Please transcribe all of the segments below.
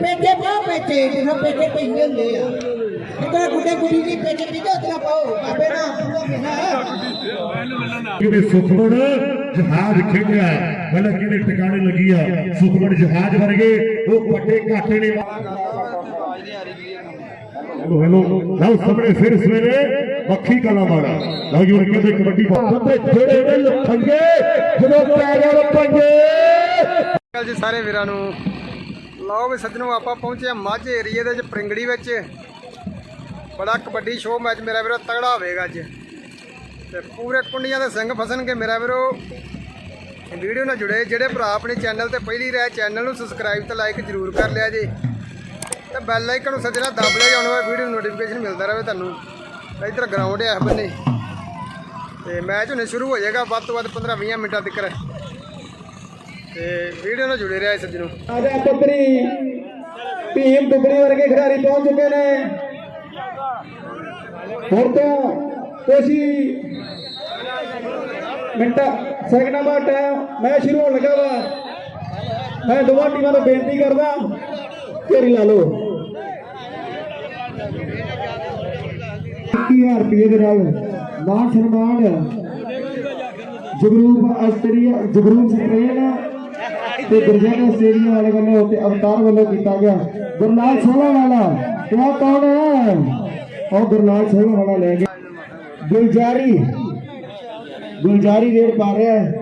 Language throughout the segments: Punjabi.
ਪੇਟੇ ਪਾਓ ਪੇਟੇ ਜਦੋਂ ਪੇਟੇ ਪੈਂਦੇ ਹੁੰਦੇ ਆ। ਇਤਨਾ ਗੁੱਡੇ ਗੁੱਡੀ ਦੀ ਪੇਟੇ ਪੀਂਦੇ ਉਤਨਾ ਪਾਓ। ਬਾਬੇ ਨਾ ਪੂਰਾ ਮਿਲਾ ਕਿਤੇ ਸੁਖਮਣ ਜਹਾਜ਼ ਖੇਡਿਆ ਮਤਲਬ ਕਿਤੇ ਟਿਕਾਣੇ ਲੱਗੀ ਆ? ਸੁਖਮਣ ਜਹਾਜ਼ ਵਰਗੇ ਉਹ ਵੱਡੇ ਘਾਟੇ ਨੇ। Hello hello. ਲਓ ਸਾਹਮਣੇ ਫਿਰ ਸਵੇਰੇ ਮੱਖੀ ਕਲਾ ਮਾਰਾ। ਲਓ ਜੀ ਹੁਣ ਕਹਿੰਦੇ ਕਬੱਡੀ ਬੰਦੇ ਜਿਹੜੇ ਨੇ ਲਫੰਗੇ ਜਦੋਂ ਪੈ ਲਫੰਗੇ ਗੱਲ ਜੀ ਸਾਰੇ ਵੀਰਾਂ ਨੂੰ ਲਓ ਵੀ ਸੱਜਣੋ, ਆਪਾਂ ਪਹੁੰਚੇ ਮਾਝੇ ਏਰੀਏ ਦੇ ਵਿੱਚ ਪ੍ਰਿੰਗੜੀ ਵਿੱਚ। ਬੜਾ ਕਬੱਡੀ ਸ਼ੋਅ ਮੈਚ ਮੇਰਾ ਵੀਰੋ, ਤਗੜਾ ਹੋਵੇਗਾ ਅੱਜ। ਤੇ ਪੂਰੇ ਕੁੰਡੀਆਂ ਦੇ ਸਿੰਘ ਫਸਣਗੇ ਮੇਰਾ ਵੀਰੋ। ਵੀਡੀਓ ਨਾਲ ਜੁੜੇ, ਜਿਹੜੇ ਭਰਾ ਆਪਣੇ ਚੈਨਲ ਤੇ ਪਹਿਲੀ ਰਹਿ ਚੈਨਲ ਨੂੰ ਸਬਸਕ੍ਰਾਈਬ ਤੇ ਲਾਈਕ ਜ਼ਰੂਰ ਕਰ ਲਿਆ ਜੀ। ਤੇ ਬੈਲ ਆਈਕਨ ਨੂੰ ਸੱਜਣਾ ਦਬ ਲਿਆ ਜਾਣ ਵਾਲਾ ਵੀਡੀਓ ਨੋਟੀਫਿਕੇਸ਼ਨ ਮਿਲਦਾ ਰਹੇ ਤੁਹਾਨੂੰ। ਇੱਧਰ ਗਰਾਊਂਡ ਹੈ ਇਸ ਬੰਨੇ। ਤੇ ਮੈਚ ਹੁਣੇ ਸ਼ੁਰੂ ਹੋ ਜਾਏਗਾ, ਵੱਧ ਤੋਂ ਵੱਧ 15-20 ਮਿੰਟਾਂ ਤੱਕ। ਤੇ ਵੀਡੀਓ ਨਾਲ ਜੁੜੇ ਰਿਹਾ ਸੱਜਣੋ। ਆਜਾ ਪੱਤਰੀ ਭੀਮ ਦੁਗੜੀ ਵਰਗੇ ਖਿਡਾਰੀ ਪਹੁੰਚ ਚੁੱਕੇ ਨੇ। ਹੁਣ ਤੋਂ ਕੁਛ ਮਿੰਟਾਂ ਸੈਕਿੰਡਾਂ ਬਾਅਦ ਟਾਈਮ ਮੈਚ ਸ਼ੁਰੂ ਹੋਣ ਲੱਗਾ ਵਾ। ਮੈਂ ਦੋਵਾਂ ਟੀਮਾਂ ਨੂੰ ਬੇਨਤੀ ਕਰਦਾ, ਘੇਰੀ ਲਾ ਲਓ। 20000 ਰੁਪਏ ਦੇ ਨਾਲ ਮਾਨ ਸਨਮਾਨ ਜਗਰੂਪ ਆਸਟਰੀਆ ਜਗਰੂਪ ਸਟਰੇਨ ਤੇ ਗੁਰਜਨ ਸਟੇਡੀਅਮ ਵਾਲੇ ਵੱਲੋਂ ਤੇ ਅਵਤਾਰ ਵੱਲੋਂ ਕੀਤਾ ਗਿਆ। ਗੁਰਨਾਲ ਸੋਲਾ ਵਾਲਾ ਤੇ ਆਹ ਕੌਣ ਹੈ? ਉਹ ਗੁਰਨਾਲ ਸੋਲਾ ਵਾਲਾ ਲੈ ਗਿਆ। ਗੁਲਜਾਰੀ ਗੁਲਜਾਰੀ ਰੇਡ ਪਾ ਰਿਹਾ ਹੈ।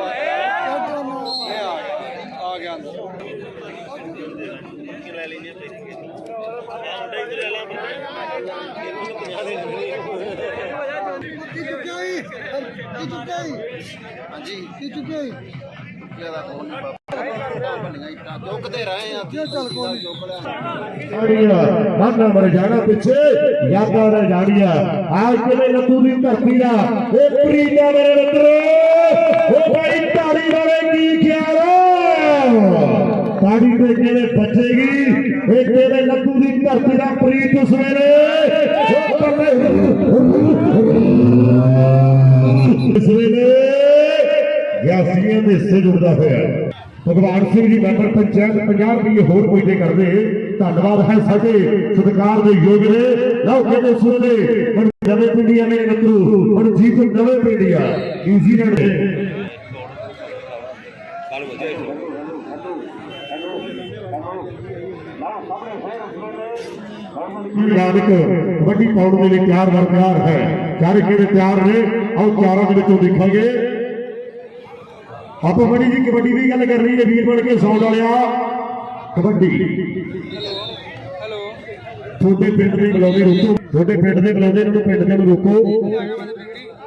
ਆ ਗਿਆ ਅੰਦਰ ਕੀ ਚੁੱਕਿਆ ਹੀ ਕੀ ਚੁੱਕਿਆ ਹੀ ਹਾਂਜੀ। ਕੀ ਚੁੱਕਿਆ ਹੀ ਜਾਣੀਆਂ ਮਾਨਾ ਮਰ ਜਾਣਾ ਪਿੱਛੇ ਯਾਦਾਂ ਰਹਿ ਜਾਣੀਆਂ ਆਜ ਕਿਵੇਂ ਲੱਤੂ ਦੀ ਧਰਤੀ ਦਾ? ਉਹ ਪ੍ਰੀਤਾ ਮੇਰੇ ਮਿੱਤਰੋ ਉਹ ਭਾਈ ਢਾਲੀ ਵਾਲੇ ਕੀ ਖਿਆਲ ਤਾੜੀ ਤੇ ਕਿਵੇਂ ਬੱਚੇਗੀ ਇਹ ਕਿਵੇਂ ਲੱਤੂ ਦੀ ਧਰਤੀ ਦਾ ਪ੍ਰੀਤ ਉਸ ਵੇਲੇ? ਉਹ ਕੱਲੇ 88 ਦੇ ਹਿੱਸੇ ਜੁੜਦਾ ਹੋਇਆ ਭਗਵਾਨ ਸਿੰਘ ਜੀ ਮੈਂਬਰ ਪੰਚਾਇਤ 50 ਰੁਪਏ ਹੋਰ ਕੋਈ ਦੇ ਕਰਦੇ। ਧੰਨਵਾਦ ਹੈ ਸਾਡੇ ਸਤਿਕਾਰ ਦੇ ਯੋਗ ਨੇ। ਲਓ ਕਹਿੰਦੇ ਸੁਣਦੇ ਮਨ ਨਵੇਂ ਪੀੜੀਆਂ ਨੇ ਨਤਰੂ ਮਨ ਜੀਤ ਨਵੇਂ ਪੀੜੀਆਂ ਈਜ਼ੀ ਨਾਲ ਨਾਨਕ ਵੱਡੀ ਪੌੜ ਦੇ ਲਈ ਤਿਆਰ ਵਰਕਾਰ ਹੈ। ਚਾਰੇ ਕਿਹੜੇ ਤਿਆਰ ਨੇ? ਆਓ ਚਾਰਾਂ ਦੇ ਵਿੱਚੋਂ ਦੇਖਾਂਗੇ। ਆਪਾਂ ਬੜੀ ਜੀ ਕਬੱਡੀ ਦੀ ਗੱਲ ਕਰ ਰਹੀ ਹੈ ਵੀਰ ਬਣ ਕੇ ਸੌਂਡ ਵਾਲਿਆ। ਕਬੱਡੀ। ਹੈਲੋ। ਤੁਹਾਡੇ ਪਿੰਡ ਦੇ ਬੁਲਾਉਂਦੇ ਰੋਕੋ। ਤੁਹਾਡੇ ਪਿੰਡ ਦੇ ਬੁਲਾਉਂਦੇ ਇਹਨਾਂ ਨੂੰ ਪਿੰਡ ਦੇ ਨੂੰ ਰੋਕੋ।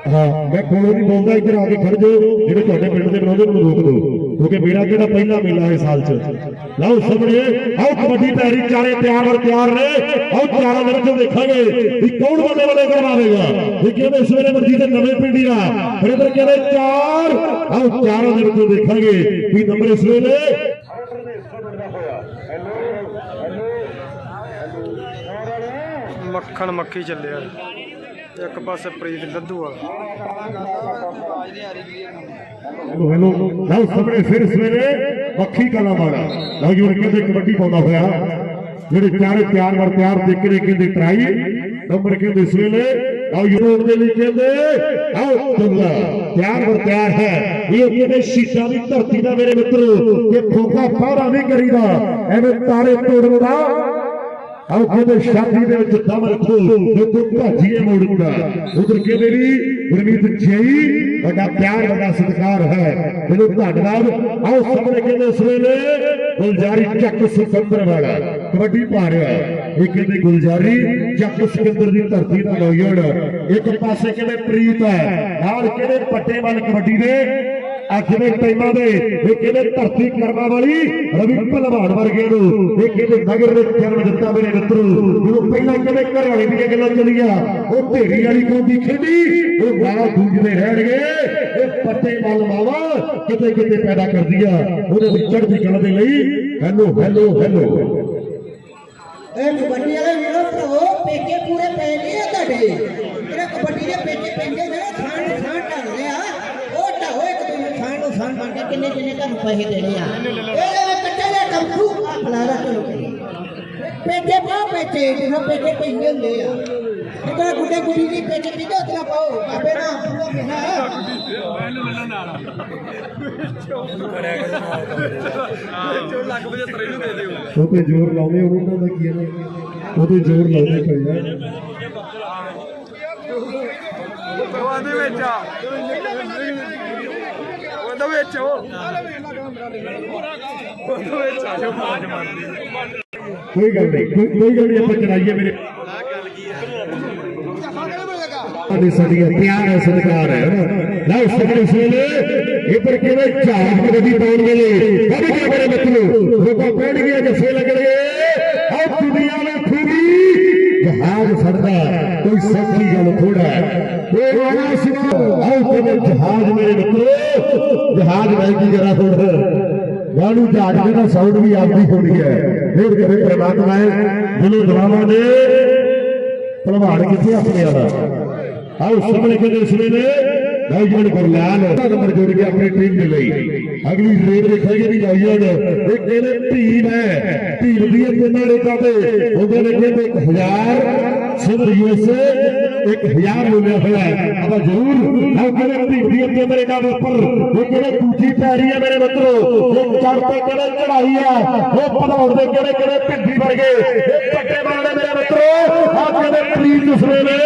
ਹਾਂ ਮੈਂ ਕੋਲੋਂ ਨਹੀਂ ਬੋਲਦਾ ਇੱਧਰ ਆ ਕੇ ਖੜ ਜਾਓ। ਜਿਹੜੇ ਤੁਹਾਡੇ ਪਿੰਡ ਦੇ ਬੁਲਾਉਂਦੇ ਉਹਨਾਂ ਨੂੰ ਰੋਕ ਦਿਓ। ਕਿਉਂਕਿ ਮੇਰਾ ਕਿਹੜਾ ਪਹਿਲਾ ਮੇਲਾ ਹੈ ਸਾਲ 'ਚ। ਲਓ ਸਾਹਮਣੇ, ਆਓ ਕਬੱਡੀ ਪੈਰੀ ਚਾਰੇ ਤਿਆਰ ਵਰ ਤਿਆਰ ਨੇ। ਆਓ ਚਾਰਾਂ ਦੇ ਵਿੱਚੋਂ ਦੇਖਾਂਗੇ ਵੀ ਕੌਣ ਬੱਲੇ ਬੱਲੇ ਕਰਵਾਵੇਗਾ ਵੀ ਕਿਹਦੇ ਇਸ ਵੇਲੇ ਮਰਜ਼ੀ ਦੇ ਨਵੇਂ ਪਿੰਡੀ ਦਾ ਫਿਰ ਇੱਧਰ ਕਹਿੰਦੇ ਚਾਰ। ਆਓ ਚਾਰਾਂ ਦੇ ਵਿੱਚੋਂ ਦੇਖਾਂਗੇ ਵੀ ਨੰਬਰ ਇਸ ਵੇਲੇ ਮੱਖਣ ਮੱਖੀ ਚੱਲਿਆ। ਇੱਕ ਪਾਸੇ ਪ੍ਰੀਤ ਲੱਧੂ ਵਾਲਾ ਹੈਲੋ ਲਓ ਸਾਹਮਣੇ ਫਿਰ ਸਵੇਰੇ ਮੱਖੀ ਕਲਾ ਮਾਰਾ ਲਓ ਜੀ ਹੁਣ ਕਹਿੰਦੇ ਕਬੱਡੀ ਪਾਉਂਦਾ ਹੋਇਆ। ਜਿਹੜੇ ਚਾਰੇ ਤਿਆਰ ਵਰ ਤਿਆਰ ਦੇ ਕੇ ਕਹਿੰਦੇ ਟਰਾਈ। ਨੰਬਰ ਕਹਿੰਦੇ ਸਵੇਲੇ ਆਓ ਯੂਰੋਪ ਦੇ ਲਈ ਕਹਿੰਦੇ, ਆਓ ਤੁੰਗਾ ਤਿਆਰ ਵਰ ਪਿਆਰ ਹੈ। ਇਹ ਕਹਿੰਦੇ ਸ਼ੀਸ਼ਾ ਦੀ ਧਰਤੀ ਦਾ ਮੇਰੇ ਮਿੱਤਰੋ ਕਿ ਫੋਕਾ ਫਾਰਾ ਨਹੀਂ ਕਰੀਦਾ। ਐਵੇਂ ਤਾਰੇ ਤੋੜਨ ਦਾ ਆਓ ਕਹਿੰਦੇ ਸ਼ਾਦੀ ਦੇ ਵਿੱਚ ਦਮ ਰੱਖੋ ਦੇਖੋ ਭਾਜੀਏ ਮੋੜੂਗਾ ਉਧਰ ਕਹਿੰਦੇ ਵੀ ਗੁਰਮੀਤ ਜਈ, ਵੱਡਾ ਪਿਆਰ, ਵੱਡਾ ਸਤਿਕਾਰ ਹੈ। ਮੈਨੂੰ ਧੰਨਵਾਦ। ਆਓ ਸਾਹਮਣੇ ਕਹਿੰਦੇ ਇਸ ਵੇਲੇ? ਗੁਲਜਾਰੀ ਚੱਕ ਸਿਕੰਦਰ ਵਾਲਾ। ਕਬੱਡੀ ਪਾ ਰਿਹਾ। ਇਹ ਕਹਿੰਦੇ ਗੁਲਜਾਰੀ? ਚੱਕ ਸਿਕੰਦਰ ਦੀ ਧਰਤੀ ਦਾ ਨੌਜਵਾਨ। ਇੱਕ ਪਾਸੇ ਕਹਿੰਦੇ ਪ੍ਰੀਤ ਹੈ? ਨਾਲ ਕਹਿੰਦੇ ਪੱਟੇ ਵੱਲ ਕਬੱਡੀ ਦੇ? ਅੱਜ ਟਾਈਮਾਂ ਦੇ ਇਹ ਕਹਿੰਦੇ ਧਰਤੀ ਕਰਮਾਂ ਵਾਲੀ? ਰਵੀ ਭਲਵਾਨ ਵਰਗੇ ਨੂੰ ਇਹ ਕਹਿੰਦੇ ਨਗਰ ਦੇ ਜਨਮ ਦਿੱਤਾ ਮੇਰੇ ਮਿੱਤਰੋ? ਜਦੋਂ ਪਹਿਲਾਂ ਕਹਿੰਦੇ ਘਰ ਵਾਲੀ ਦੀਆਂ ਗੱਲਾਂ ਚੱਲੀਆਂ? ਉਹ ਢੇਰੀ ਵਾਲੀ ਕੌਂਦੀ ਖੇਡੀ, ਉਹ ਗਾਲਾਂ ਦੂਜਦੇ ਰਹਿਣਗੇ। ਇਹ ਪੱਟੇ ਮਲ ਮਾਵਾ ਕਿਤੇ ਕਿਤੇ ਪੈਦਾ ਕਰਦੀਆਂ। ਉਹਦੇ ਵਿੱਚ ਚੜ੍ਹਦੀ ਕਲਾ ਦੇ ਲਈ ਹੈਲੋ ਹੈਲੋ ਹੈਲੋ। ਇਹ ਕਬੱਡੀ ਵਾਲੇ ਵੀਰੋ ਭਰਾਵੋ ਪੇਕੇ ਪੂਰੇ ਪੈ ਗਏ ਆ ਤੁਹਾਡੇ ਜਿਹੜੇ ਕਬੱਡੀ ਦੇ ਪੇਕੇ ਪੈਂਦੇ ਨੇ ਥਾਂ ਨੂੰ ਥਾਂ ਢਲ ਰਿਹਾ ਉਹ ਢਾਹੋ ਇੱਕ ਦੂਜੇ ਨੂੰ ਥਾਂ ਨੂੰ ਥਾਂ ਬਣ ਕੇ ਕਿੰਨੇ ਕਿੰਨੇ ਤੁਹਾਨੂੰ ਪੈਸੇ ਦੇਣੇ ਆ। ਇਹ ਕੱਟੇ ਦੇ ਕੰਫੂ ਫਲਾਰਾ ਚਲੋ ਪੇਕੇ ਪਾਓ ਪੇਕੇ ਜਿਹਨਾਂ ਪੇਕੇ ਪੈਂਦੇ ਹੁੰਦੇ ਆ। ਜਿਹੜਾ ਗੁੱਡੇ ਗੁੱਡੀ ਦੀ ਪੇਕੇ ਪੀਂਦੇ ਉਤਨਾ ਪਾਓ ਬਾਬੇ ਨਾ ਪੂਰਾ ਮਹੀਨਾ ਉਹ ਤੇ ਜ਼ੋਰ ਲਾਉਂਦੇ ਉਹਨਾਂ ਦਾ ਕੀ ਹੈ? ਉਹ ਤੇ ਜ਼ੋਰ ਲਾਉਂਦੇ ਪਏ ਆ। ਉਹਦੇ ਵਿੱਚ ਆ ਉਹਦੇ ਵਿੱਚ ਉਹ ਉਹਦੇ ਵਿੱਚ ਆ ਜੋ ਮਾਜ ਮਾਰਦੀ ਕੋਈ ਗੱਲ ਨਹੀਂ ਕੋਈ ਕੋਈ ਗੱਲ ਨਹੀਂ ਆਪਾਂ ਚੜਾਈਏ ਮੇਰੇ ਸਾਡੀ ਸਾਡੀਆਂ ਪਿਆਰ ਹੈ ਸਤਿਕਾਰ ਹੈ ਨਾ ਲਓ ਸਗਲੇ ਸਵੇਲੇ ਇੱਧਰ ਕਿਵੇਂ ਝਾੜ ਗੱਡੀ ਪਾਉਣ ਵੇਲੇ ਕਦੇ ਕਦੇ ਮੇਰੇ ਮਿੱਤਰੋ ਲੋਕਾਂ ਕਹਿਣ ਗਿਆ ਜੱਫੇ ਲੱਗਣਗੇ ਆਹ ਦੁਨੀਆ ਨੇ। ਖੂਬੀ ਜਹਾਜ਼ ਫੜਦਾ ਜਹਾਜ਼ ਮੇਰੇ ਮਿੱਤਰੋ ਜਹਾਜ਼ ਮੈਂ ਕੀ ਕਰਾਂ ਹੁਣ? ਗਾਣੂ ਜਹਾਜ਼ ਦਾ ਸਾਊਂਡ ਵੀ ਆਪਦੀ ਹੁੰਦੀ ਹੈ। ਫਿਰ ਕਦੇ ਪ੍ਰਮਾਤਮਾ ਹੈ ਜਿਹਨੂੰ ਦੁਆਵਾਂ ਦੇ। ਭਲਵਾਨ ਕਿੱਥੇ ਆਪਣੇ ਵਾਲਾ? ਆਓ ਸਾਹਮਣੇ ਕਹਿੰਦੇ ਸੁਣੇ ਨੇ। ਭਾਈ ਜਣ ਗੁਰਲਾਲ ਨੰਬਰ ਜੋੜ ਕੇ ਆਪਣੀ ਟੀਮ ਦੇ ਲਈ। ਅਗਲੀ ਰੇਡ ਦੇਖਾਂਗੇ ਵੀ ਭਾਈ ਇਹ ਕਹਿੰਦੇ ਟੀਮ ਹੈ। ਟੀਮ ਦੀ ਤਿੰਨਾਂ ਰੇਡਾਂ ਤੇ ਉਹਦੇ ਨੇ ਕਹਿੰਦੇ 1000 ਸਿਰ ਯੂਐਸਏ 1000 ਮਿਲਿਆ ਹੋਇਆ ਹੈ। ਆਪਾਂ ਜ਼ਰੂਰ ਆਓ ਕਹਿੰਦੇ ਟੀਮ ਦੀ ਤਿੰਨਾਂ ਉੱਪਰ। ਇਹ ਕਹਿੰਦੇ ਦੂਜੀ ਪੈਰੀ ਹੈ ਮੇਰੇ ਮਿੱਤਰੋ ਇਹ ਚੜ ਤੇ ਕਹਿੰਦੇ ਚੜਾਈ ਆ ਉਹ ਭਲਵਾਨ ਦੇ ਕਿਹੜੇ ਕਿਹੜੇ ਭਿੱਡੀ ਵਰਗੇ। ਇਹ ਪੱਟੇ ਮਾਰਦੇ ਮੇਰੇ ਮਿੱਤਰੋ ਆ ਕਹਿੰਦੇ ਪਲੀਜ਼ ਦੂਸਰੇ ਨੇ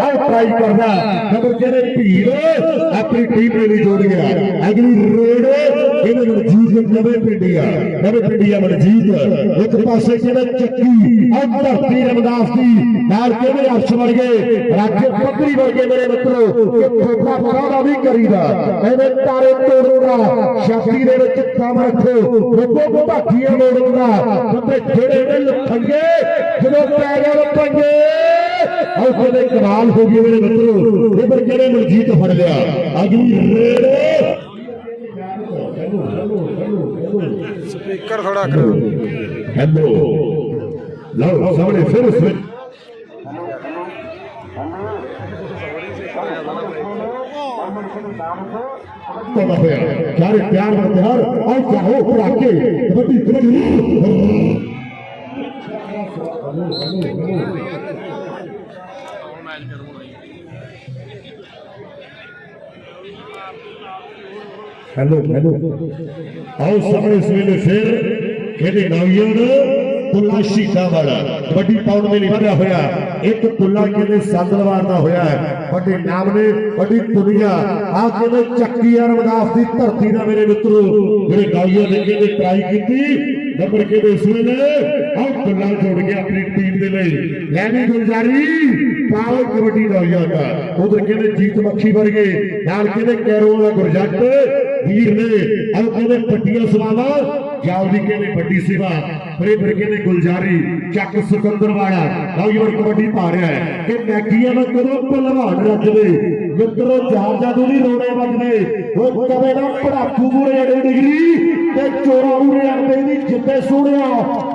ਆ ਟਰਾਈ ਕਰਦਾ ਨੰਬਰ ਜਿਹੜੇ ਭੀੜ, ਆਪਣੀ ਟੀਮ ਲਈ ਜੋੜ ਗਿਆ ਅਗਲੀ ਰੇਡ ਇਹਦੇ ਨਾਲ ਨਵੇਂ ਪਿੰਡੀਆ ਨਵੇਂ ਪਿੰਡੀਆ ਮਨਜੀਤ। ਇੱਕ ਪਾਸੇ ਕਹਿੰਦੇ ਚੱਕੀ ਆ ਧਰਤੀ ਰਮਦਾਸ ਦੀ। ਨਾਲ ਕਹਿੰਦੇ ਅਰਸ਼ ਵਰਗੇ ਰਾਜੇ ਪੱਤਰੀ ਵਰਗੇ ਮੇਰੇ ਮਿੱਤਰੋ। ਕਿ ਥੋੜਾ ਵੀ ਕਰੀਦਾ। ਐਵੇਂ ਤਾਰੇ ਤੋੜਦਾ ਸ਼ਕਤੀ ਦੇ ਵਿੱਚ ਕੰਮ ਰੱਖੋ। ਰੋਕੋ ਭਾਖੀਆਂ ਮੋੜਦਾ ਬੰਦੇ ਜਿਹੜੇ ਨੇ ਲਖੰਗੇ ਜਦੋਂ ਪੈ ਗਏ ਲਖੰਗੇ ਆਹ ਕਹਿੰਦੇ ਕਮਾਲ ਹੋ ਗਈ ਮੇਰੇ ਮਿੱਤਰੋ। ਇਧਰ ਕਿਹੜੇ ਮਨਜੀਤ ਫੜ ਲਿਆ? ਅਗਲੀ ਰੇਡ ਸਪੀਕਰ ਥੋੜਾ ਕਰੋ ਹੈਲੋ ਲਓ ਸਾਹਮਣੇ ਫਿਰ ਸਵਿਚ ਤੋੜਾ ਹੋਇਆ ਚਾਰੇ ਪਿਆਰ ਦਾ ਤਿਹਾਰ ਆਓ ਚਾਹੋ ਪੜਾਕੇ ਕਬੱਡੀ ਹੈਲੋ ਹੈਲੋ ਆਓ ਸਾਹਮਣੇ ਸਵੇਲੇ ਫਿਰ ਕਹਿੰਦੇ ਨੌਜਵਾਨ ਪੁੱਲਾ ਸ਼ੀਸ਼ਾ ਵਾਲਾ ਵੱਡੀ ਪਾਉਣ ਦੇ ਲਈ ਵਧਿਆ ਹੋਇਆ ਇੱਕ ਪੁੱਲਾ ਕਹਿੰਦੇ ਸੰਦਲਵਾਰ ਦਾ ਹੋਇਆ ਹੈ ਵੱਡੇ ਨਾਮ ਨੇ ਵੱਡੀ ਦੁਨੀਆ ਆ ਕਹਿੰਦੇ ਚੱਕੀ ਰਮਦਾਸ ਦੀ ਧਰਤੀ ਦਾ ਮੇਰੇ ਮਿੱਤਰੋ ਜਿਹੜੇ ਨੌਜਵਾਨ ਨੇ ਕਹਿੰਦੇ ਟਰਾਈ ਕੀਤੀ ਨੰਬਰ ਕਹਿੰਦੇ ਸਵੇਲੇ ਆਓ ਪੁੱਲਾ ਜੁੜ ਕੇ ਆਪਣੀ ਟੀਮ ਦੇ ਲਈ। ਲੈ ਵੀ ਗੁਲਜ਼ਾਰੀ, ਪਾਓ ਕਬੱਡੀ ਨੌਜਵਾਨ ਦਾ। ਉਧਰ ਕਹਿੰਦੇ ਜੀਤ ਮੱਖੀ ਵਰਗੇ। ਨਾਲ ਕਹਿੰਦੇ ਕੈਰੋਂ ਦਾ ਗੁਰਜੱਟ। ਵੀਰ ਨੇ ਆਹ ਕਹਿੰਦੇ ਪੱਟੀਆਂ ਸਵਾਵਾ। ਜਾਵਦੀ ਕਹਿੰਦੇ ਵੱਡੀ ਸੇਵਾ। ਫਰੇ ਫਿਰ ਕਹਿੰਦੇ ਗੁਲਜ਼ਾਰੀ। ਚੱਕ ਸਿਕੰਦਰ ਵਾਲਾ। ਨੌਜਵਾਨ ਕਬੱਡੀ ਪਾ ਰਿਹਾ ਹੈ। ਕਿ ਮੈਗੀਆਂ ਦਾ ਕਦੋਂ ਭਲਵਾਨ ਰੱਜਦੇ ਮਿੱਤਰੋ ਜਹਾਜ਼ ਜਾਦੂ ਨਹੀਂ ਰੋੜੇ ਵੱਜਦੇ। ਉਹ ਕਦੇ ਨਾ ਪੜਾਕੂ ਮੂਰੇ ਅੜੇ ਡਿਗਰੀ ਤੇ ਚੋਰਾ ਮੂਰੇ ਅੜਦੇ ਦੀ ਜਿੱਤੇ ਸੋਹਣਿਆ।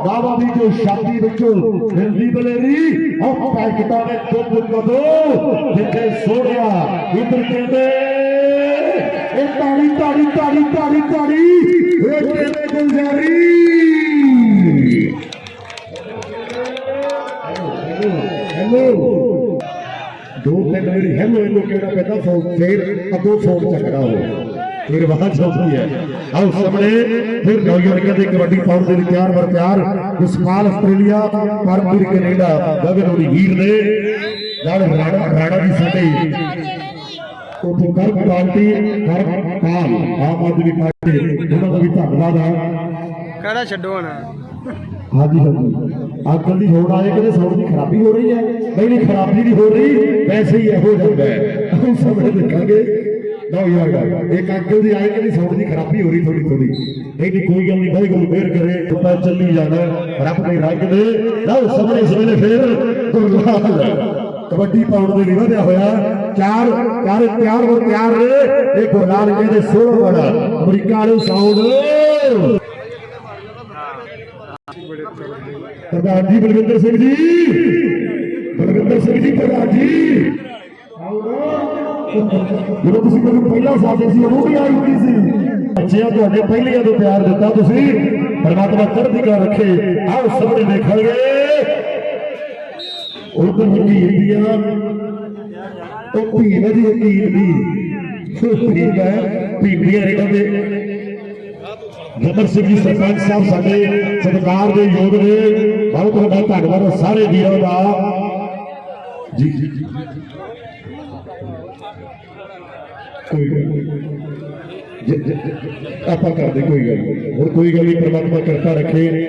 ਬਾਬਾ ਦੀ ਜੋ ਸ਼ਾਦੀ ਵਿੱਚੋਂ ਹਿੰਦੀ ਬਲੇਰੀ, ਉਹ ਪੈਕਟਾਂ ਦੇ ਦੁੱਧ ਕਦੋਂ ਜਿੱਤੇ ਸੋਹਣਿਆ। ਇਧਰ ਕਹਿੰਦੇ ਤਾੜੀ ਤਾੜੀ ਤਾੜੀ ਤਾੜੀ ਤਾੜੀ। ਇਹ ਕਹਿੰਦੇ ਗੁਲਜ਼ਾਰੀ। ਹੈਲੋ ਦੋ ਤਿੰਨ ਵਾਰੀ ਹੈਲੋ ਹੈਲੋ ਕਿਹੜਾ ਪੈਦਾ ਫੋਨ ਫੇਰ ਅੱਗੋਂ ਫੋਨ ਚੱਕਦਾ ਹੋ ਫਿਰ ਬਾਹਰ ਚੌਕੀ ਹੈ। ਆਓ ਸਾਹਮਣੇ, ਫਿਰ ਨੌਜਵਾਨ ਕਹਿੰਦੇ ਕਬੱਡੀ ਪਾਉਣ ਦੇ ਲਈ ਤਿਆਰ ਵਰ ਤਿਆਰ। ਜਸਪਾਲ ਆਸਟ੍ਰੇਲੀਆ ਪਰਮਪੁਰ ਕੈਨੇਡਾ ਗਗਨ ਉਹਦੀ ਵੀਰ ਦੇ। ਨਾਲ ਰਾਣਾ ਰਾਣਾ ਦੀ ਸਾਡੇ। ਉਥੇ ਕਰ ਪਾਰਟੀ ਕਰ ਕਾਲ ਆਮ ਆਦਮੀ ਪਾਰਟੀ ਉਹਨਾਂ ਦਾ ਵੀ ਧੰਨਵਾਦ ਹੈ ਕਿਹੜਾ ਛੱਡੋ ਹਣਾ? ਹਾਂਜੀ ਹਾਂਜੀ ਅੰਕਲ ਦੀ ਹੋਣ ਆਏ ਕਹਿੰਦੇ ਸੌਣ ਦੀ ਖਰਾਬੀ ਹੋ ਰਹੀ ਹੈ ਨਹੀਂ ਨਹੀਂ ਖਰਾਬੀ ਨਹੀਂ ਹੋ ਰਹੀ ਵੈਸੇ ਹੀ ਇਹੋ ਜਾਂਦਾ ਹੈ ਅਸੀਂ ਸਮਝ ਦੇਖਾਂਗੇ ਲਓ ਯਾਰ ਇੱਕ ਅੰਕਲ ਦੀ ਆਏ ਕਿ ਸਾਊਂਡ ਦੀ ਖਰਾਬੀ ਹੋ ਰਹੀ ਥੋੜੀ ਥੋੜੀ ਨਹੀਂ ਨਹੀਂ ਕੋਈ ਗੱਲ ਨਹੀਂ ਵਾਹਿਗੁਰੂ ਮਿਹਰ ਕਰੇ ਉੱਪਰ ਚੱਲੀ ਜਾਣਾ ਰੱਬ ਦੇ ਰੰਗ ਦੇ ਲਓ ਸਾਹਮਣੇ ਸਵੇਲੇ ਫੇਰ ਗੁਰਲਾਲ ਕਬੱਡੀ ਪਾਉਣ ਦੇ ਲਈ ਵਧਿਆ ਹੋਇਆ। ਚਾਰ ਚਾਰ ਤਿਆਰ ਹੋ ਤਿਆਰ ਨੇ। ਇਹ ਗੁਰਲਾਲ ਕਹਿੰਦੇ 16 ਵਾਲਾ, ਅਮਰੀਕਾ ਵਾਲੇ ਸਾਊਂਡ ਪ੍ਰਧਾਨ ਜੀ ਬਲਵਿੰਦਰ ਸਿੰਘ ਜੀ। ਬਲਵਿੰਦਰ ਸਿੰਘ ਜੀ, ਪ੍ਰਧਾਨ ਜੀ। ਜਦੋਂ ਤੁਸੀਂ ਮੈਨੂੰ ਪਹਿਲਾਂ ਸਾਦੇ ਸੀ ਉਹ ਵੀ ਆਈ ਹੋਈ ਸੀ। ਬੱਚਿਆਂ ਤੁਹਾਡੇ ਪਹਿਲੀਆਂ ਤੋਂ ਪਿਆਰ ਦਿੱਤਾ ਤੁਸੀਂ। ਪਰਮਾਤਮਾ ਚੜ੍ਹਦੀ ਕਲਾ ਰੱਖੇ, ਆਓ ਸਾਹਮਣੇ ਦੇਖਣਗੇ ਉਧਰ ਹਕੀਮ ਦੀਆਂ ਉਹ ਭੀਮ ਦੀ। ਹਕੀਮ ਦੀ ਸੁਪਰੀਮ ਹੈ ਭੀਮ ਦੀਆਂ ਦੇ ਜਮਰ ਸਿੰਘ ਜੀ ਸਰਪੰਚ ਸਾਹਿਬ ਸਾਡੇ ਸਤਿਕਾਰ ਦੇ ਯੋਗ ਨੇ। ਬਹੁਤ ਵੱਡਾ ਧੰਨਵਾਦ ਸਾਰੇ ਵੀਰਾਂ ਦਾ। ਜੀ। ਜੀ ਕੋਈ ਆਪਾਂ ਕਰਦੇ ਕੋਈ ਗੱਲ ਨਹੀਂ। ਹੁਣ ਕੋਈ ਗੱਲ ਨਹੀਂ, ਪ੍ਰਮਾਤਮਾ ਕਰਤਾ ਰੱਖੇ।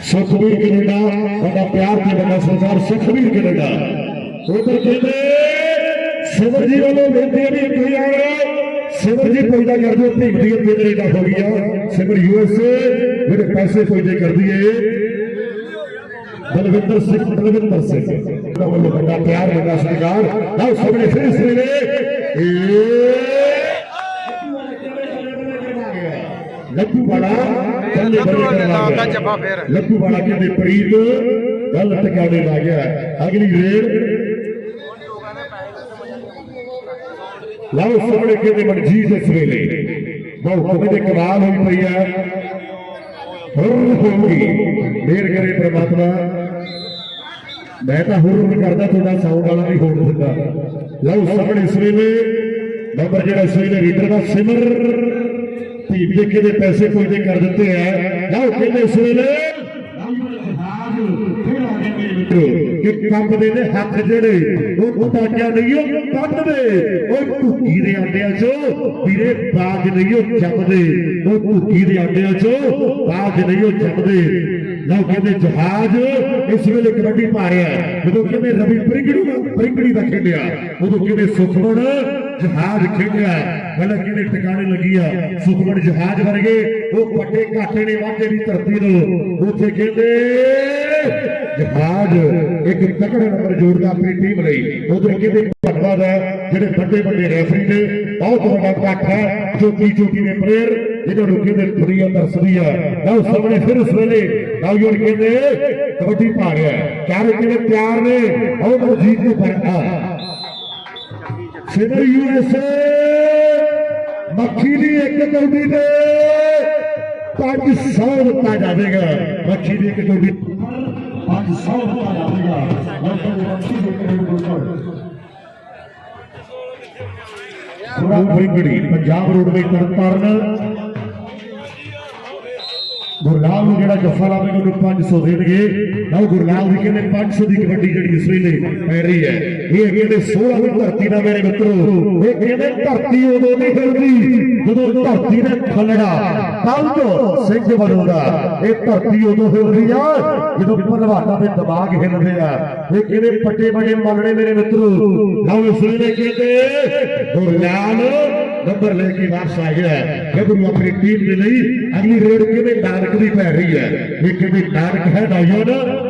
ਸੁਖਵੀਰ ਕੈਨੇਡਾ, ਸਾਡਾ ਪਿਆਰ ਤੇ ਵੱਡਾ ਸੰਸਾਰ ਸੁਖਵੀਰ ਕੈਨੇਡਾ। ਉਧਰ ਕਹਿੰਦੇ ਸਿਮਰ ਜੀ ਵੱਲੋਂ ਬੇਨਤੀ ਹੈ ਵੀ ਹੀ ਆਵੇ ਸਿਮਰ ਜੀ ਪੈਦਾ ਕਰਦੇ ਭੀਮ ਦੀ ਕੈਨੇਡਾ ਹੋ ਗਿਆ ਸਿਮਰ ਯੂਐਸਏ ਜਿਹੜੇ ਪੈਸੇ ਪੈਦੇ ਕਰਦੀ ਏ ਬਲਵਿੰਦਰ ਸਿੰਘ ਬਲਵਿੰਦਰ ਸਿੰਘ ਉਹਨਾਂ ਵੱਲੋਂ ਵੱਡਾ ਪਿਆਰ ਵੱਡਾ ਸਤਿਕਾਰ ਲਓ ਸਾਹਮਣੇ ਫਿਰ ਇਸ ਵੇਲੇ ਲੱਡੂ ਵਾਲਾ ਕੱਲੇ ਬੱਲੇ ਲਾਲ ਦਾ। ਜੱਫਾ ਫੇਰ। ਲੱਡੂ ਵਾਲਾ ਕਹਿੰਦੇ ਪ੍ਰੀਤ ਗੱਲ ਟਿਕਾਣੇ ਲਾ ਗਿਆ ਅਗਲੀ ਰੇਡ ਲਓ ਸਾਹਮਣੇ ਕਹਿੰਦੇ ਮਨਜੀਤ ਇਸ ਵੇਲੇ। ਬਹੁਤ ਕਹਿੰਦੇ ਕਮਾਲ ਹੋਈ ਪਈ ਹੈ। ਹੁਰ ਹੋਊਗੀ। ਮੇਰ ਕਰੇ ਪ੍ਰਮਾਤਮਾ। ਮੈਂ ਤਾਂ ਹੁਰ ਹੁਰ ਕਰਦਾ, ਤੁਹਾਡਾ ਸਾਊਂਡ ਵਾਲਾ ਵੀ ਹੋਣ ਦਿੰਦਾ ਲਓ ਸਾਹਮਣੇ ਇਸ ਵੇਲੇ। ਨੰਬਰ ਜਿਹੜਾ ਇਸ ਵੇਲੇ ਰੀਡਰ ਦਾ ਸਿਮਰ। ਧੀਪ ਦੇ ਕਿਹਦੇ ਪੈਸੇ ਕੋਈ ਦੇ ਕਰ ਦਿੱਤੇ ਆ। ਲਓ ਕਹਿੰਦੇ ਇਸ ਵੇਲੇ ਕਿ ਕੰਬਦੇ ਨੇ ਹੱਥ ਜਿਹੜੇ, ਉਹ ਪਤਾਕਿਆ ਨਹੀਂ ਉਹ ਕੱਢਦੇ। ਉਹ ਭੁੱਕੀ ਦੇ ਆਂਡਿਆਂ ਚੋਂ ਵੀਰੇ ਬਾਜ ਨਹੀਂ ਉਹ ਜੰਮਦੇ। ਉਹ ਭੁੱਕੀ ਦੇ ਆਂਡਿਆਂ ਚੋਂ ਬਾਜ ਨਹੀਂ ਉਹ ਜੰਮਦੇ। ਲਓ ਕਹਿੰਦੇ ਜਹਾਜ਼ ਇਸ ਵੇਲੇ ਕਬੱਡੀ ਪਾ ਰਿਹਾ ਜਦੋਂ ਕਹਿੰਦੇ ਰਵੀ ਪ੍ਰਿੰਗੜੀ ਦਾ ਪ੍ਰਿੰਗੜੀ ਦਾ ਖੇਡਿਆ, ਉਦੋਂ ਕਹਿੰਦੇ ਸੁਖਮਣ ਜਹਾਜ਼ ਖੇਡਿਆ। ਪਹਿਲਾਂ ਕਹਿੰਦੇ ਟਿਕਾਣੇ ਲੱਗੀ ਆ ਸੁਖਮਣ ਜਹਾਜ਼ ਵਰਗੇ, ਉਹ ਵੱਡੇ ਘਾਟੇ ਨੇ ਵਾਧੇ ਦੀ ਧਰਤੀ ਨੂੰ। ਉੱਥੇ ਕਹਿੰਦੇ ਜਹਾਜ਼ ਇੱਕ ਤਕੜੇ ਨੰਬਰ ਜੋੜਦਾ ਆਪਣੀ ਟੀਮ ਲਈ ਉਧਰ ਕਹਿੰਦੇ ਧੰਨਵਾਦ ਹੈ ਜਿਹੜੇ ਵੱਡੇ ਵੱਡੇ ਰੈਫਰੀ ਨੇ ਬਹੁਤ ਵੱਡਾ ਇਕੱਠ ਹੈ ਚੋਟੀ ਚੋਟੀ ਦੇ ਪਲੇਅਰ ਜਿਹਨਾਂ ਨੂੰ ਕਹਿੰਦੇ ਦੁਨੀਆ ਤਰਸਦੀ ਆ ਲਓ ਸਾਹਮਣੇ ਫਿਰ ਉਸ ਵੇਲੇ ਨੌਜਵਾਨ ਕਹਿੰਦੇ ਕਬੱਡੀ ਪਾ ਰਿਹਾ ਹੈ। ਚਾਰੇ ਕਹਿੰਦੇ ਪਿਆਰ ਨੇ ਉਹ ਮਜੀਦ ਨੂੰ ਫਰਕਾ ਸਿਮਰ ਯੂਐਸਏ ਮੱਖੀ ਦੀ ਇੱਕ ਕੌਡੀ ਤੇ 500 ਦਿੱਤਾ ਜਾਵੇਗਾ। ਮੱਖੀ ਦੀ ਇੱਕ ਕੌਡੀ 500 ਦਿੱਤਾ ਜਾਵੇਗਾ ਲੋਕਾਂ ਦੇ ਮੱਖੀ ਦੀ ਇੱਕ ਪੰਜਾਬ ਰੋਡਵੇ ਤਰਨਤਾਰਨ ਗੁਰਲਾਲ ਨੂੰ ਜਿਹੜਾ ਜੱਫਾ ਲਾਵੇਗਾ ਉਹਨੂੰ 500 ਦੇਣਗੇ। ਲਓ, ਗੁਰਲਾਲ ਦੀ ਕਹਿੰਦੇ 500 ਦੀ ਕਬੱਡੀ ਜਿਹੜੀ ਇਸ ਵੇਲੇ ਪੈ ਰਹੀ ਹੈ। ਇਹ ਕਹਿੰਦੇ 16 ਦੀ ਧਰਤੀ ਦਾ ਮੇਰੇ ਮਿੱਤਰੋ, ਇਹ ਕਹਿੰਦੇ ਧਰਤੀ ਉਦੋਂ ਨਹੀਂ ਹਿਲਦੀ? ਜਦੋਂ ਧਰਤੀ ਦਾ ਖਲੜਾ ਤਲਜ ਸਿੰਘ ਬਣੂਗਾ। ਇਹ ਧਰਤੀ ਉਦੋਂ ਹਿਲਦੀ ਆ, ਜਦੋਂ ਭਲਵਾਨਾਂ ਦੇ ਦਿਮਾਗ ਹਿਲਦੇ ਆ। ਇਹ ਕਹਿੰਦੇ ਪੱਟੇ ਬੜੇ ਮਲੜੇ ਮੇਰੇ ਮਿੱਤਰੋ? ਲਓ ਇਸ ਵੇਲੇ ਕਹਿੰਦੇ ਗੁਰਲਾਲ ਨੰਬਰ ਲੈ ਕੇ ਵਾਪਸ ਆ ਗਿਆ। ਹੈ ਗੱਭਰੂ ਆਪਣੀ ਟੀਮ ਦੇ ਲਈ ਅਗਲੀ ਰੇਡ ਕਿਵੇਂ ਡਾਰਕ ਦੀ ਪੈ ਰਹੀ ਹੈ? ਇਹ ਕਿਵੇਂ ਡਾਰਕ ਹੈ ਨੌਜਵਾਨ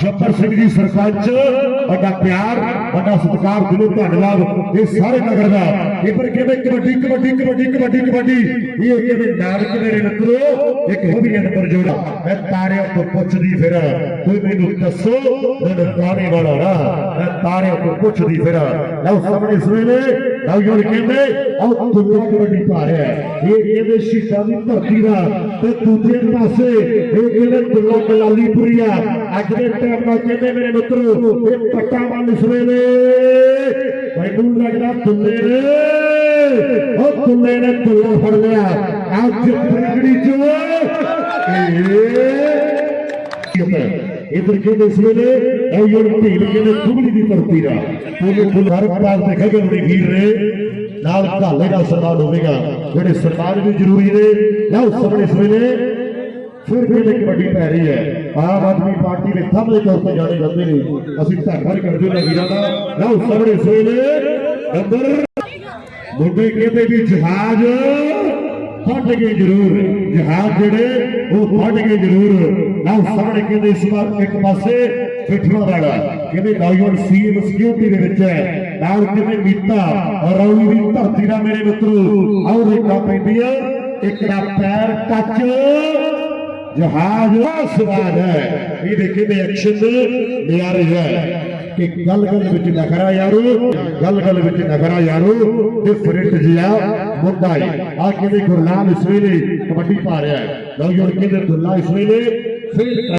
ਜੱਪਰ ਸਿੰਘ ਜੀ ਸਰਪੰਚ, ਵੱਡਾ ਪਿਆਰ, ਵੱਡਾ ਸਤਿਕਾਰ ਦਿਲੋਂ ਧੰਨਵਾਦ ਇਹ ਸਾਰੇ ਨਗਰ ਦਾ। ਇਹ ਪਰ ਕਿਵੇਂ ਕਬੱਡੀ ਕਬੱਡੀ ਕਬੱਡੀ ਕਬੱਡੀ ਕਬੱਡੀ? ਇਹ ਕਿਵੇਂ ਨਾਨਕ ਮੇਰੇ ਮਿੱਤਰੋ, ਇੱਕ ਵਧੀਆ ਨੰਬਰ ਜੋੜਾ। ਮੈਂ ਤਾਰਿਆਂ ਤੋਂ ਪੁੱਛਦੀ ਫਿਰ, ਕੋਈ ਮੈਨੂੰ ਦੱਸੋ ਮੈਂ ਤਾਰੇ ਵਾਲਾ ਨਾ ਮੈਂ ਤਾਰਿਆਂ ਤੋਂ ਪੁੱਛਦੀ ਫਿਰ। ਲਓ ਸਾਹਮਣੇ ਇਸ ਵੇਲੇ ਨੌਜਵਾਨ ਕਹਿੰਦੇ, ਆਹ ਦੁਨੀਆ ਕਬੱਡੀ ਪਾ ਹੈ। ਇਹ ਕਹਿੰਦੇ ਸ਼ੀਸ਼ਾ ਦੀ ਧਰਤੀ ਦਾ ਤੇ ਦੂਜੇ ਪਾਸੇ ਇਹ ਕਹਿੰਦੇ, ਦੁੱਲਾ ਕਲਾਲੀਪੁਰੀਆ ਅੱਜ ਦੇ ਟਾਈਮ ਨਾਲ ਕਹਿੰਦੇ, ਮੇਰੇ ਮਿੱਤਰੋ, ਇਹ ਪੱਟਾ ਵੱਲ ਇਸ ਨੇ ਮੈਨੂੰ ਲੱਗਦਾ ਦੁੱਲੇ ਨੇ, ਉਹ ਦੁੱਲੇ ਨੇ ਦੁੱਲਾ ਫੜ ਲਿਆ। ਅੱਜ ਪ੍ਰਗੜੀ ਚ ਇਹ ਇਧਰ ਕਹਿੰਦੇ ਇਸ ਵੇਲੇ। ਇਹ ਯੂਨ ਢੀਲ ਕਹਿੰਦੇ ਦੁਗਲੀ ਦੀ ਧਰਤੀ ਦਾ ਪੂਰੇ ਫੁੱਲ ਪਾਸ ਤੇ ਖਗੜੜੀ ਵੀਰ ਨੇ। ਨਾਲ ਘਾਲੇ ਦਾ ਸਨਮਾਨ ਹੋਵੇਗਾ। ਜਿਹੜੇ ਸਨਮਾਨ ਵੀ ਜ਼ਰੂਰੀ ਨੇ। ਲਓ ਸਾਹਮਣੇ ਇਸ ਵੇਲੇ ਫਿਰ ਕਹਿੰਦੇ ਕਬੱਡੀ ਪੈ ਰਹੀ ਹੈ। ਆਮ ਆਦਮੀ ਪਾਰਟੀ ਦੇ ਥੰਮ ਦੇ ਤੌਰ ਤੇ ਜਾਣੇ ਜਾਂਦੇ ਨੇ। ਅਸੀਂ ਧੰਨਵਾਦ ਕਰਦੇ ਹਾਂ ਵੀਰਾਂ ਦਾ। ਲਓ ਸਾਹਮਣੇ ਇਸ ਵੇਲੇ ਨੰਬਰ। ਮੁੰਡੇ ਕਹਿੰਦੇ ਵੀ ਜਹਾਜ਼ ਫਟ ਗਏ ਜ਼ਰੂਰ, ਜਹਾਜ਼ ਜਿਹੜੇ ਉਹ ਫਟ ਗਏ ਜ਼ਰੂਰ। ਨਾ ਸਾਹਮਣੇ ਕਹਿੰਦੇ ਇਸ ਵਾਰ ਇੱਕ ਪਾਸੇ ਬਿਠਵਾ ਵਾਲਾ, ਕਹਿੰਦੇ ਨੌਜਵਾਨ ਸੀਐਮ ਸਿਕਿਉਰਿਟੀ ਦੇ ਵਿੱਚ ਹੈ। ਨਾਲ ਕਹਿੰਦੇ ਮੀਤਾ, ਰੌਲੀ ਦੀ ਧਰਤੀ ਦਾ ਮੇਰੇ ਮਿੱਤਰੋ, ਆਓ ਰੇਖਾ ਪੈਂਦੀ ਹੈ ਇੱਕ ਦਾ ਪੈਰ ਟੱਚ, ਜਹਾਜ਼ ਸਵਾਦ ਹੈ। ਇਹ ਦੇਖੇ ਦੇ ਐਕਸ਼ਨ ਨਿਆਰੇ ਹੈ। ਕਿ ਗੱਲ ਗੱਲ ਵਿੱਚ ਨਖਰਾ ਯਾਰੋ, ਗੱਲ ਗੱਲ ਵਿੱਚ ਨਖਰਾ ਯਾਰੋ ਡਿਫਰੈਂਟ ਜਿਹਾ ਮੁੱਦਾ ਹੈ ਆ ਕਹਿੰਦੇ ਗੁਰਨਾਮ ਇਸ ਵੇਲੇ ਕਬੱਡੀ ਪਾ ਰਿਹਾ ਹੈ। ਲਓ ਜੀ, ਹੁਣ ਕਹਿੰਦੇ ਦੁੱਲਾ ਇਸ ਵੇਲੇ। ਫਿਰ